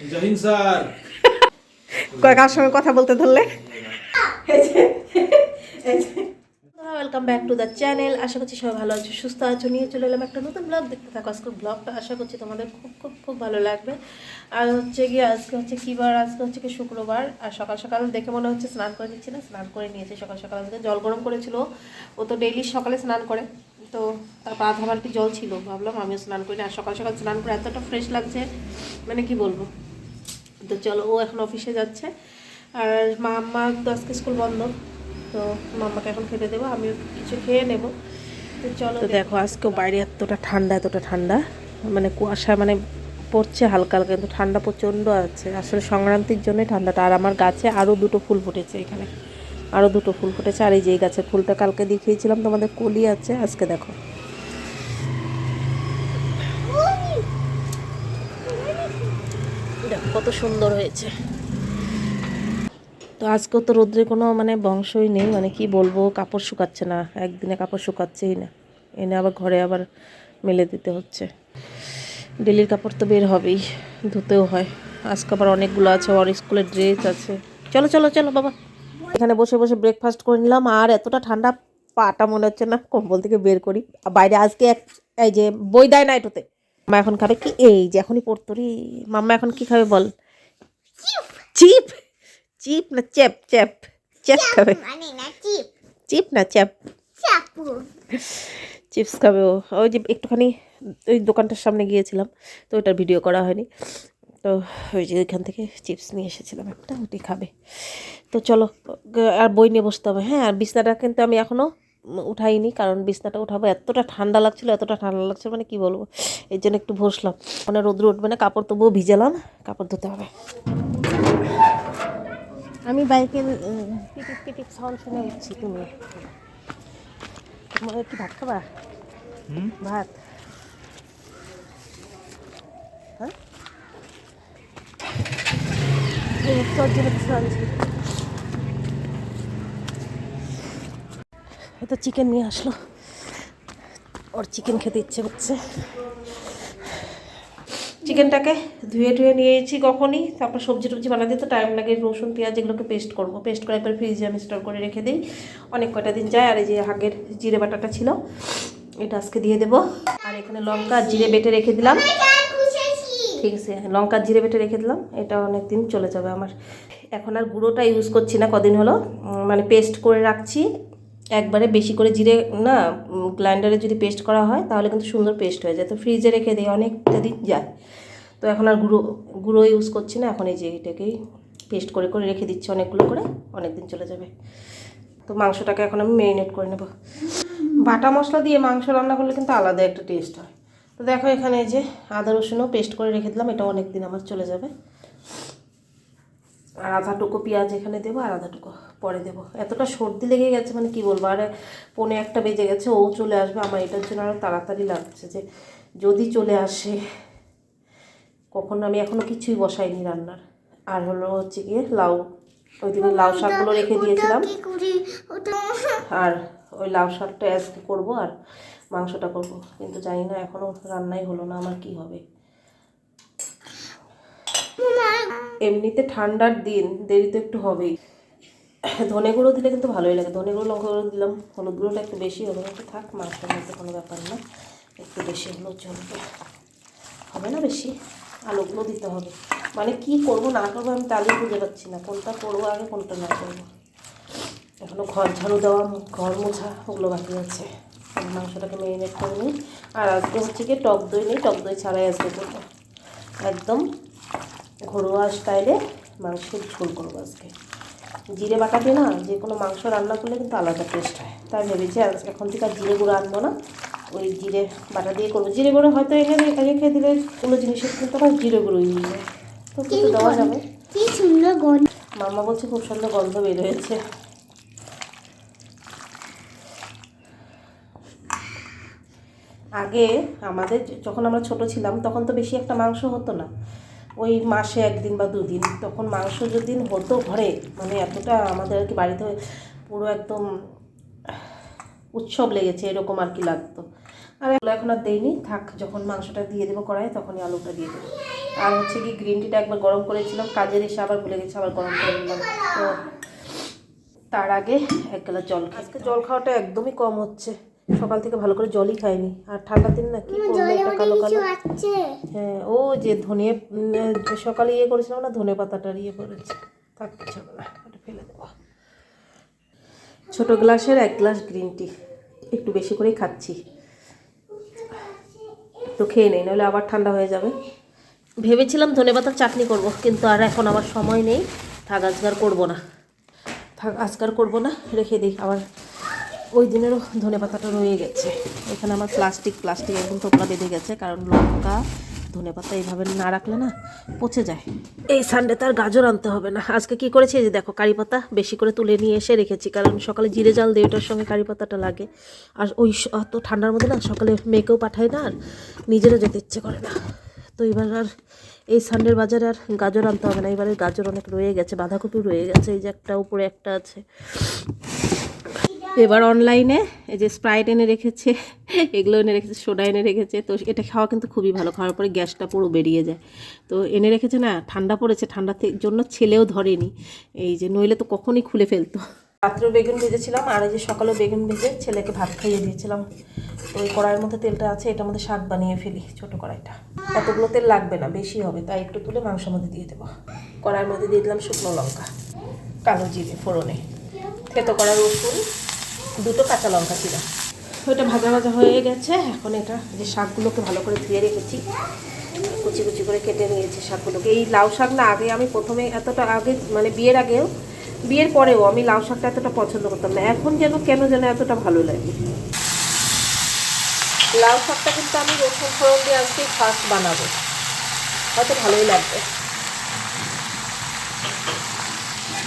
জহিন sir. কার সঙ্গে কথা বলতে ধরলে? Welcome back to the channel আশা করছি সবাই ভালো আছো সুস্থ আছো। নিয়ে চলে এলাম একটা নতুন ব্লগ দেখতে থাকো আজকে ব্লগটা আশা করছি তোমাদের খুব খুব খুব ভালো লাগবে। আর হচ্ছে গিয়ে আজকে হচ্ছে কী বার? আজকে হচ্ছে কি শুক্রবার। আর সকাল সকাল দেখে মনে হচ্ছে স্নান করে নিচ্ছি না? স্নান করে নিয়েছে সকাল সকাল। আজকে জল গরম করেছিল। ও তো ডেইলি সকালে স্নান করে। তো তারপর আধা বালতি জল ছিল। ভাবলাম আমিও স্নান করি না। আর সকাল সকাল স্নান করে এতটা ফ্রেশ লাগছে। মানে কি বলব? তো চলো ও এখন অফিসে যাচ্ছে। আর মাম্মা তো আজকে স্কুল বন্ধ তো মাম্মাকে এখন খেতে দেবো আমিও কিছু খেয়ে নেব। তো চলো তো দেখো। আজকেও বাইরে এতটা ঠান্ডা এতটা ঠান্ডা। মানে কুয়াশা মানে পড়ছে হালকা হালকা কিন্তু ঠান্ডা প্রচণ্ড আছে। আসলে সংক্রান্তির জন্যই ঠান্ডাটা। আর আমার গাছে আরও দুটো ফুল ফুটেছে এখানে। আরও দুটো ফুল ফুটেছে। আর এই যে এই গাছের ফুলটা কালকে দেখিয়েছিলাম তোমাদের কলি আছে। আজকে দেখো দেখো কত সুন্দর হয়েছে। তো আজকেও তো রোদ্রের কোনো মানে বংশই নেই মানে কি বলব, কাপড় শুকাচ্ছে না, একদিনে কাপড় শুকাচ্ছেই না। এনে আবার ঘরে আবার মেলে দিতে হচ্ছে। ডেলির কাপড় তো বের হবেই, ধুতেও হয়। আজকে আবার অনেকগুলো আছে, ওর স্কুলের ড্রেস আছে। চলো চলো চলো, বাবা। এখানে বসে বসে ব্রেকফাস্ট করে নিলাম, আর এতটা ঠান্ডা পাটা মনে হচ্ছে না, কম্বল থেকে বের করি। বাইরে আজকে এক এই যে বই দেয় না মা এখন খাবে কি? এই যে এখনই পড়তো রে মাম্মা এখন কি খাবে বল? চিপ। চিপ না চেপ চেপ চেপ খাবে। মানে না চিপ। চিপ না চাপু চিপস খাবে ও। ওই যে একটুখানি ওই দোকানটার সামনে গিয়েছিলাম তো ওটার ভিডিও করা হয়নি। তো ওই যে ওইখান থেকে চিপস নিয়ে এসেছিলাম একটা ওটি খাবে। তো চলো আর বই নিয়ে বসতে হবে। হ্যাঁ আর বিছনাটা কিন্তু আমি এখনও উঠাইনি কারণ বিছনাটা উঠাবো। এতটা ঠান্ডা লাগছিল এতটা ঠান্ডা লাগছে মানে কি বলব? এই জন্য একটু বসলাম। মানে রোদ্র উঠবে না কাপড় তবুও ভিজালাম কাপড় ধুতে হবে। আমি বাইকের উম, পিটিপ পিটিপ সাউন্ড শুনে উঠছি তুমি। তোমার কি ভাত খাবা? ভাত। হ্যাঁ? জন্য কিছু আনছি হয়তো চিকেন নিয়ে আসলো। ওর চিকেন খেতে ইচ্ছে করছে চিকেনটাকে ধুয়ে ধুয়ে নিয়েছি কখনই, তারপর সবজি টবজি বানাতে তো টাইম লাগে, রসুন, পেঁয়াজ এগুলোকে পেস্ট করব। পেস্ট করে একবার ফ্রিজে আমি স্টোর করে রেখে দিই। অনেক কয়টা দিন যায়, আর এই যে হাগের জিরে বাটাটা ছিল, এটা আজকে দিয়ে দেবো। আর এখানে লঙ্কা জিরে বেটে রেখে দিলাম। ঠিক আছে, লঙ্কা জিরে বেটে রেখে দিলাম। এটা অনেক দিন চলে যাবে আমার। এখন আর গুঁড়োটা ইউজ করছি না, কদিন হলো। মানে পেস্ট করে রাখছি। একবারে বেশি করে জিরে, না গ্রাইন্ডারে যদি পেস্ট করা হয়, তাহলে কিন্তু সুন্দর পেস্ট হয়ে যায়। তো ফ্রিজে রেখে দিই, অনেকটা দিন যায়। তো এখন আর গুঁড়ো গুঁড়ো ইউজ করছি না, এখন এই যে এটাকেই পেস্ট করে করে রেখে দিচ্ছি অনেকগুলো করে অনেক দিন চলে যাবে। তো মাংসটাকে এখন আমি মেরিনেট করে নেব। বাটা মশলা দিয়ে মাংস রান্না করলে কিন্তু আলাদা একটা টেস্ট হয়। তো দেখো এখানে এই যে আদা রসুনও পেস্ট করে রেখে দিলাম, এটা অনেক দিন আমার চলে যাবে। আর আধাটুকু পেঁয়াজ এখানে দেবো আর আধাটুকু পরে দেবো। এতটা সর্দি লেগে গেছে মানে কি বলব? আর পৌনে একটা বেজে গেছে ও চলে আসবে। আমার এটার জন্য আরও তাড়াতাড়ি লাগছে যে যদি চলে আসে কখন আমি এখনও কিছুই বসাইনি রান্নার। আর হলো হচ্ছে গিয়ে লাউ ওই দিকে লাউ শাকগুলো রেখে দিয়েছিলাম। আর ওই লাউ শাকটা আজকে করব আর মাংসটা করব। কিন্তু জানি না এখনও রান্নাই হলো না আমার কি হবে? এমনিতে ঠান্ডার দিন, দেরি তো একটু হবেই। ধনে গুঁড়ো দিলে কিন্তু ভালোই লাগে। ধনে গুঁড়ো, লঙ্কা গুঁড়ো দিলাম। হলুদ গুঁড়োটা একটু বেশি হলো একটু থাক, মাংসের মধ্যে কোনো ব্যাপার না। একটু বেশি হলেও চলবে। হবে না বেশি? আলুগুলো দিতে হবে। মানে কি করব, না করব আমি তাহলে বুঝতে পাচ্ছি না। কোনটা করব আগে, কোনটা না করব। এখনও ঘর ঝাড়ু দেওয়া, ঘর মোছা ওগুলো বাকি আছে। মাংসটাকে মেরিনেট করে নিই। আর আজকে হচ্ছে কি টক দই নেই। টক দই ছাড়াই করব। একদম ঘরোয়া স্টাইলে মাংসের ঝোল করব আজকে। জিরে বাটা দিয়ে না যে কোনো মাংস রান্না করলে কিন্তু আলাদা টেস্ট হয়। তাই ভেবেছি আজ এখন থেকে আর জিরে গুঁড়ো আনব না। ওই জিরে বাটা দিয়ে করব। জিরে গুঁড়ো হয়তো এনে খেয়ে দিলে কোনো জিনিসের কিন্তু আবার জিরে গুঁড়ো ইউজ হয় তো কিন্তু দেওয়া যাবে। কি সুন্দর গন্ধ। মামা বলছে খুব সুন্দর গন্ধ বের হয়েছে। আগে আমাদের যখন আমরা ছোট ছিলাম তখন তো বেশি একটা মাংস হতো না। ওই মাসে একদিন বা দুদিন, তখন মাংস যেদিন হতো ঘরে মানে এতটা আমাদের আর কি বাড়িতে পুরো একদম উৎসব লেগেছে, এরকম আর কি লাগতো। আর এগুলো এখন আর দেইনি, থাক, যখন মাংসটা দিয়ে দেবো কড়াই তখনই আলুটা দিয়ে দেবো। আর হচ্ছে কি গ্রিন টিটা একবার গরম করেছিলাম, কাজের এসে আবার ভুলে গেছি, আবার গরম করে নিলাম। তো তার আগে এক গ্লাস জল আজকে জল খাওয়াটা একদমই কম হচ্ছে। সকাল থেকে ভালো করে জলই খাইনি। আর ঠান্ডার দিন না কি করব একটা কালো কালো হ্যাঁ ও যে ধনে সকালে ইয়ে করেছিলাম না ধনে পাতাটার ইয়ে করেছে। থাক কিছু না ওটা ফেলে দেবো। ছোট গ্লাসের এক গ্লাস গ্রিন টি একটু বেশি করেই খাচ্ছি। তো খেয়ে নেই নাহলে আবার ঠান্ডা হয়ে যাবে। ভেবেছিলাম ধনে পাতার চাটনি করব কিন্তু আর এখন আমার সময় নেই থাক আজকার করব না। থাক আজকার করব না রেখে দিই আবার ওই দিনেরও ধনে পাতাটা রয়ে গেছে। এখানে আমার প্লাস্টিক প্লাস্টিক একদম টোপলা বেঁধে গেছে, কারণ লঙ্কা, ধনে পাতা এইভাবে না রাখলে না পচে যায়। এই সানডেতে আর গাজর আনতে হবে না। আজকে কি করেছি যে দেখো, কারি পাতা বেশি করে তুলে নিয়ে এসে রেখেছি, কারণ সকালে জিরে জাল দিয়ে ওটার সঙ্গে কারি পাতাটা লাগে। আর ওই অত ঠান্ডার মধ্যে না সকালে মেয়েকেও পাঠায় না, আর নিজেরও যেতে ইচ্ছে করে না। তো এবার আর এই সানডের বাজারে আর গাজর আনতে হবে না। এবারে গাজর অনেক রয়ে গেছে বাঁধাকপি রয়ে গেছে, এই যে একটা, উপরে একটা আছে। এবার অনলাইনে এই যে স্প্রাইট এনে রেখেছে, এগুলো এনে রেখেছে সোডা এনে রেখেছে, তো এটা খাওয়া কিন্তু খুবই ভালো। খাওয়ার পরে গ্যাসটা পুরো বেরিয়ে যায়। তো এনে রেখেছে না, ঠান্ডা পড়েছে, ঠান্ডা জন্য ছেলেও ধরেনি। এই যে নইলে তো কখনই খুলে ফেলতো। রাত্রেও বেগুন ভেজেছিলাম, আর এই যে সকালেও বেগুন ভেজে ছেলেকে ভাত খাইয়ে দিয়েছিলাম। তো ওই কড়াইয়ের মধ্যে তেলটা আছে এটার মধ্যে শাক বানিয়ে ফেলি, ছোট কড়াইটা। এতগুলো তেল লাগবে না, বেশি হবে, তাই একটু তুলে মাংসের মধ্যে দিয়ে দেবো। কড়াইয়ের মধ্যে দিয়ে দিলাম শুকনো লঙ্কা, কালো জিরে, ফোড়নে। থেতো করা রসুন দুটো কাঁচা লঙ্কা ছিল। ওইটা ভাজা ভাজা হয়ে গেছে। এখন এটা যে শাকগুলোকে ভালো করে ধুয়ে রেখেছি, কুচি কুচি করে কেটে নিয়েছি শাকগুলোকে। এই লাউ শাক না, আগে আমি প্রথমে এতটা আগে মানে বিয়ের আগেও, বিয়ের পরেও আমি লাউ শাকটা এতটা পছন্দ করতাম না। এখন যেন কেন যেন এতটা ভালো লাগে। লাউ শাকটা কিন্তু আমি রসুন ফোড়ন দিয়ে আজকে ফার্স্ট বানাবো। হয়তো ভালোই লাগবে।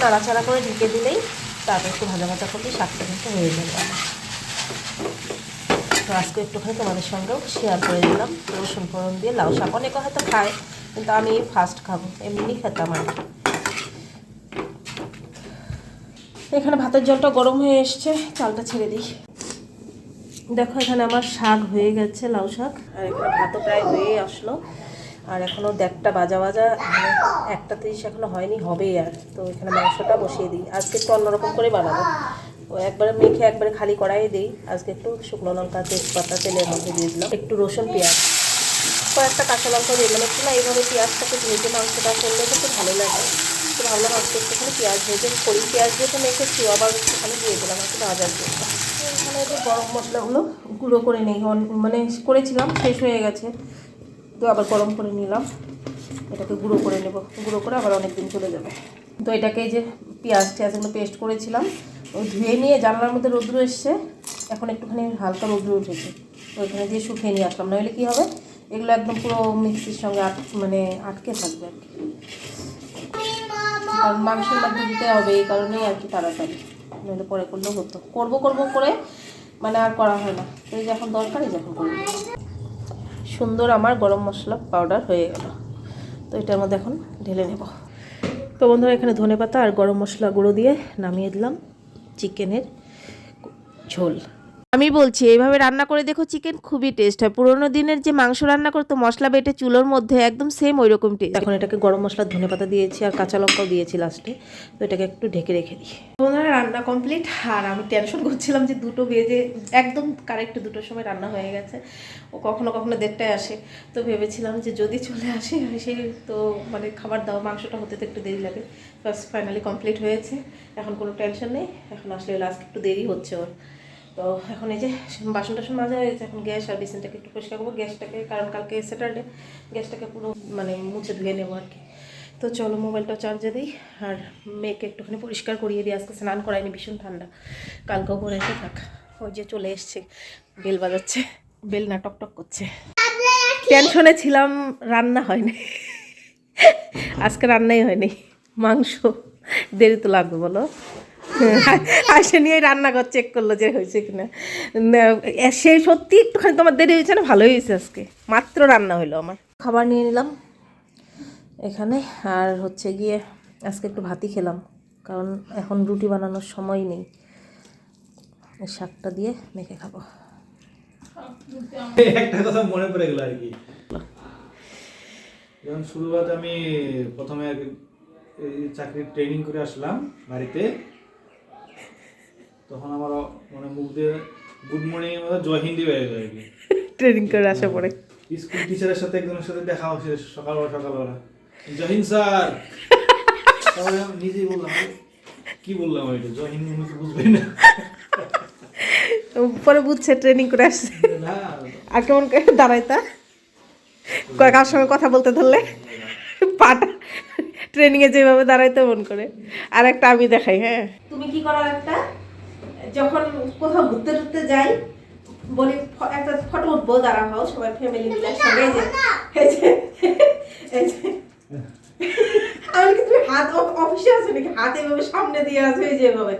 নাড়াচাড়া করে ঢেকে দিলেই তারপর একটু ভাজা ভাজা করলে শাকটা কিন্তু হয়ে যাবে। তো আজকে একটুখানি তোমাদের সঙ্গেও শেয়ার করে দিলাম। রসুন ফোড়ন দিয়ে লাউ শাক। অনেকে হয়তো খায়, কিন্তু আমি ফার্স্ট খাব। এমনি খেতাম আর এখানে ভাতের জলটা গরম হয়ে এসছে, চালটা ছেড়ে দিই। দেখো এখানে আমার শাক হয়ে গেছে, লাউ শাক। আর এখানে ভাতও প্রায় হয়ে আসলো। আর এখনও দেড়টা বাজা বাজা মানে একটা তিরিশ এখনও হয়নি, হবেই আর। তো এখানে মাংসটা বসিয়ে দিই। আজকে একটু অন্যরকম করে বানাবো। ও একবারে মেখে একবারে খালি কড়াই দিই। আজকে একটু শুকনো লঙ্কা, তেজপাতা, তেলের মধ্যে দিয়ে দিলাম। একটু রসুন, পেঁয়াজ। কয়েকটা কাঁচা লঙ্কা দিয়ে দিলাম। একটু না এইভাবে পেঁয়াজটাকে ভেজে মাংসটা করলে কিন্তু ভালো লাগে। তো ভাবলাম আজকে একটুখানি পেঁয়াজ ভেজে করি। পেঁয়াজ দিয়ে তো মেখেছি, আবার একটুখানি দিয়ে দিলাম একটু ভাজার জন্য। এখানে যে গরম মশলাগুলো গুঁড়ো করে নেই। মানে করেছিলাম, শেষ হয়ে গেছে। তো আবার গরম করে নিলাম। এটাকে গুঁড়ো করে নেব। গুঁড়ো করে আবার অনেক দিন চলে যাবে। তো এটাকে যে পেঁয়াজ টিয়াজগুলো পেস্ট করেছিলাম, ওই ধুয়ে নিয়ে জানলার মধ্যে রৌদ্র এসছে। এখন একটুখানি হালকা রৌদ্র উঠেছে। তো এখানে দিয়ে শুকিয়ে নিয়ে আসলাম। নইলে কী হবে? এগুলো একদম পুরো মিক্সির সঙ্গে আট মানে আটকে থাকবে আর কি। আর মাংসের মধ্যে দিতে হবে, এই কারণেই আর কি তাড়াতাড়ি। নইলে পরে করলেও হতো। করব করব করে মানে আর করা হয় না। তো এই যখন দরকার, এই যখন করব। সুন্দর আমার গরম মশলা পাউডার হয়ে গেল। তো এটার মধ্যে এখন ঢেলে নেব। তো বন্ধুরা, এখানে ধনে পাতা আর গরম মশলা গুঁড়ো দিয়ে নামিয়ে দিলাম। চিকেনের ঝোল। আমি বলছি এইভাবে রান্না করে দেখো চিকেন খুবই টেস্ট হয়। পুরোনো দিনের যে মাংস রান্না করতো মশলা বেটে চুলোর মধ্যে একদম সেম ওই রকম টেস্ট এখন এটাকে গরম মশলা ধনে পাতা দিয়েছি আর কাঁচা লঙ্কাও দিয়েছি লাস্টে তো এটাকে একটু ঢেকে রেখে দিই। বন্ধুরা রান্না কমপ্লিট আর আমি টেনশন করছিলাম যে দুটো বেজে একদম কারেক্ট দুটোর সময় রান্না হয়ে গেছে। ও কখনো কখনো দেড়টায় আসে। তো ভেবেছিলাম যে যদি চলে আসে সেই তো মানে খাবার দাও মাংসটা হতে তো একটু দেরি লাগে। ফার্স্ট ফাইনালি কমপ্লিট হয়েছে। এখন কোনো টেনশন নেই। এখন আসলে লাস্ট একটু দেরি হচ্ছে ওর। তো এখন এই যে বাসন টাসন মাজা হয়েছে এখন গ্যাস আর বেসিনটাকে একটু পরিষ্কার করব। গ্যাসটাকে, কারণ কালকে স্যাটারডে গ্যাসটাকে পুরো মানে মুছে ধুয়ে নেব আর কি। তো চলো মোবাইলটা চার্জে দিই আর মেয়েকে একটুখানি পরিষ্কার করিয়ে দিই। আজকে স্নান করাইনি ভীষণ ঠান্ডা। কালকেও করে এসে থাক। ওই যে চলে এসছে, বেল বাজাচ্ছে, বেল না টক টক করছে টেনশনে ছিলাম, রান্না হয়নি। আজকে রান্নাই হয়নি। মাংস, দেরি তো লাগবে বলো। আসে নিয়ে রান্নাঘর চেক করল যে হয়েছে কিনা। সেই সত্যি একটুখানি তোমার দেরি হয়েছে না? ভালোই হয়েছে আজকে। মাত্র রান্না হলো আমার। খাবার নিয়ে নিলাম এখানে, আর হচ্ছে গিয়ে আজকে একটু ভাতই খেলাম, কারণ এখন রুটি বানানোর সময় নেই। শাকটা দিয়ে মেখে খাব। একটা কথা মনে পড়ে গেল আর কি। যখন আমি প্রথমে চাকরির ট্রেনিং করে আসলাম বাড়িতে। তখন আমার মানে মুখ দিয়ে গুড মর্নিং এর মধ্যে জয় হিন্দি বেড়ে যায়। আর কি ট্রেনিং করে আসা পরে স্কুল টিচারের সাথে একজনের সাথে দেখা হচ্ছে সকালবেলা সকালবেলা। জয় হিন্দ স্যার! তারপরে আমি নিজেই বললাম কি বললাম এটা জয় হিন্দ উনি তো বুঝবেন না। পরে বুঝছে ট্রেনিং করে আসছে। আর কেমন করে দাঁড়াইতা কার সঙ্গে কথা বলতে ধরলে? পাটা। ট্রেনিংয়ে যেভাবে দাঁড়াইতে মন করে। আর একটা আমি দেখাই হ্যাঁ। তুমি কি করো একটা? যখন কোথাও ঘুরতে টুরতে যাই বলি একটা ফটো উঠবো দাঁড়া হও সবাই ফ্যামিলি মিলে এই যে আমি কি তুমি হাত অফিসে আছো নাকি? হাত এভাবে সামনে দিয়ে আছো এই যে এভাবে।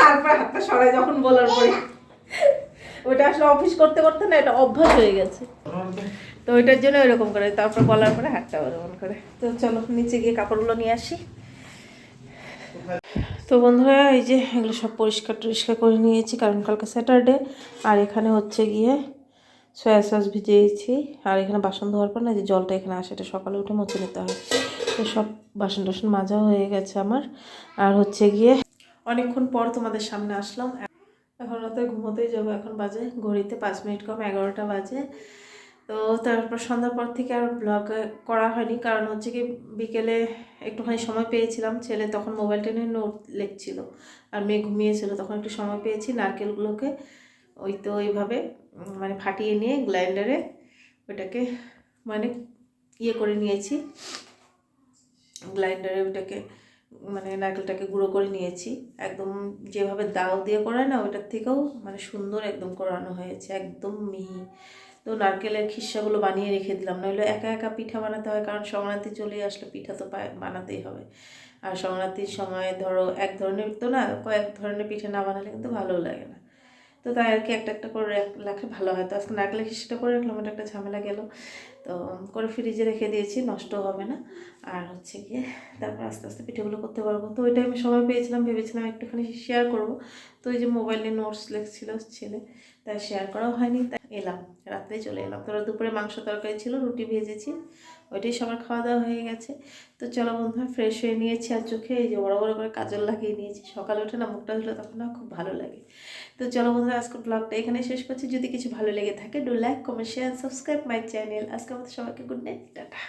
তারপর হাতটা সরাই যখন বলার পরে। ওটা আসলে অফিস করতে করতে না এটা অভ্যাস হয়ে গেছে। তো ওইটার জন্য এরকম করে তারপর বলার পরে হাতটা ওরকম করে। তো চলো নিচে গিয়ে কাপড়গুলো নিয়ে আসি। তো বন্ধুরা, এই যে এগুলো সব পরিষ্কার টরিষ্কার করে নিয়েছি, কারণ কালকে স্যাটারডে, আর এখানে হচ্ছে গিয়ে সয়া সস ভিজিয়েছি, আর এখানে বাসন ধোয়ার পর না যে জলটা এখানে আসে, এটা সকালে উঠে মুছে নিতে হয়। তো সব বাসন টাসন মাজা হয়ে গেছে আমার, আর হচ্ছে গিয়ে অনেকক্ষণ পর তোমাদের সামনে আসলাম। এখন রাতে ঘুমোতেই যাব, এখন বাজে, ঘড়িতে পাঁচ মিনিট কম এগারোটা বাজে। তো তারপর সন্ধ্যার পর থেকে আর ব্লগ করা হয়নি। কারণ হচ্ছে কি বিকেলে একটুখানি সময় পেয়েছিলাম। ছেলে তখন মোবাইল টেনে নোট লিখছিল। আর মেয়ে ঘুমিয়েছিল, তখন একটু সময় পেয়েছি নারকেলগুলোকে ওই তো ওইভাবে মানে ফাটিয়ে নিয়ে গ্রাইন্ডারে ওটাকে মানে ইয়ে করে নিয়েছি। গ্রাইন্ডারে ওটাকে মানে নারকেলটাকে গুঁড়ো করে নিয়েছি। একদম যেভাবে দাও দিয়ে করায় না, ওটার থেকেও মানে সুন্দর একদম করানো হয়েছে। একদম মিহি। তো নারকেলের খিসাগুলো বানিয়ে রেখে দিলাম। নইলে একা একা পিঠা বানাতে হয়, কারণ সংক্রান্তি চলে আসলে পিঠা তো বানাতেই হবে। আর সংক্রান্তির সময় ধরো এক ধরনের তো না, কয়েক ধরনের পিঠা না বানালে কিন্তু ভালো লাগে না। তো তাই আর কি একটা একটা করে রাখলে ভালো হয়। তো আজকে নারকেলের খিসাটা করে রাখলাম এটা একটা ঝামেলা গেল। তো করে ফ্রিজে রেখে দিয়েছি নষ্ট হবে না। আর হচ্ছে গিয়ে তারপর আস্তে আস্তে পিঠেগুলো করতে পারব। তো ওই আমি সময় পেয়েছিলাম, ভেবেছিলাম একটুখানি শেয়ার করব। তো ওই যে মোবাইলে নোটস লেখছিল ছেলে, তাই শেয়ার করাও হয়নি। তাই এলাম, রাত্রে চলে এলাম। তোরা দুপুরে মাংস তরকারি ছিল, রুটি ভেজেছি, ওইটাই সবার খাওয়া দাওয়া হয়ে গেছে। তো চলো বন্ধুরা ফ্রেশ হয়ে নিয়েছি আর চোখে এই যে বড় বড় করে কাজল লাগিয়ে নিয়েছি। সকালে উঠে না মুখটা ধুলে তখন না খুব ভালো লাগে। তো চলো বন্ধুরা, আজকের ব্লগটা এখানে শেষ করছি। যদি কিছু ভালো লেগে থাকে do like comment share subscribe my channel আজকে আমাদের সবাইকে গুড নাইট টাটা।